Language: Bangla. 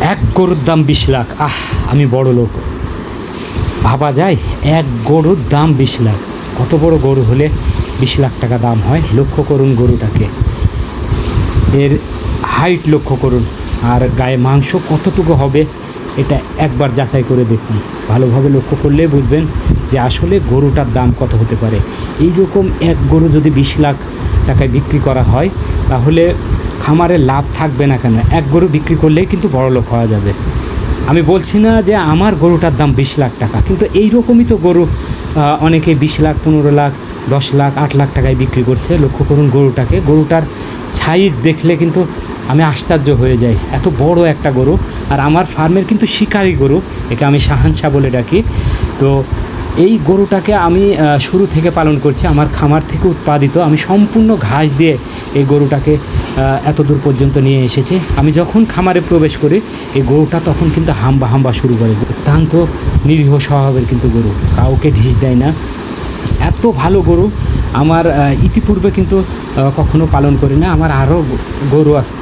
এক গরুর দাম বিশ লাখ। আহ, আমি বড় লোক। ভাবা যায়, এক গরুর দাম বিশ লাখ। কত বড় গরু হলে বিশ লাখ টাকা দাম হয়? লক্ষ্য করুন গরুটাকে। এর হাইট লক্ষ্য করুন। আর গায়ে মাংস কতটুকু হবে, এটা একবার যাচাই করে দেখুন। ভালোভাবে লক্ষ্য করলে বুঝবেন যে আসলে গরুটার দাম কত হতে পারে। এই রকম এক গরু যদি বিশ লাখ টাকায় বিক্রি করা হয়, তাহলে খামারে লাভ থাকবে না কেন? এক গরু বিক্রি করলেই কিন্তু বড় লোক হওয়া যাবে। আমি বলছি না যে আমার গরুটার দাম বিশ লাখ টাকা, কিন্তু এই রকমই তো গরু অনেকে বিশ লাখ, পনেরো লাখ, দশ লাখ, আট লাখ টাকায় বিক্রি করছে। লক্ষ্য করুন গরুটাকে। গরুটার সাইজ দেখলে কিন্তু আমি আশ্চর্য হয়ে যাই। এত বড় একটা গরু, আর আমার ফার্মের কিন্তু শিকারি গরু, একে আমি শাহানশাহ বলে ডাকি। তো এই গরুটাকে আমি শুরু থেকে পালন করছি। আমার খামার থেকে উৎপাদিত। আমি সম্পূর্ণ ঘাস দিয়ে এই গরুটাকে এত দূর পর্যন্ত নিয়ে এসেছে। আমি যখন খামারে প্রবেশ করি, এই গরুটা তখন কিন্তু হাম্বা হাম্বা শুরু করে। অত্যন্ত নিরীহ স্বভাবের কিন্তু গরু, কাউকে ঢিস দেয় না। এত ভালো গরু, আমার ইতিপূর্বে কিন্তু কখনো পালন করি না। আমার আরও গরু আছে।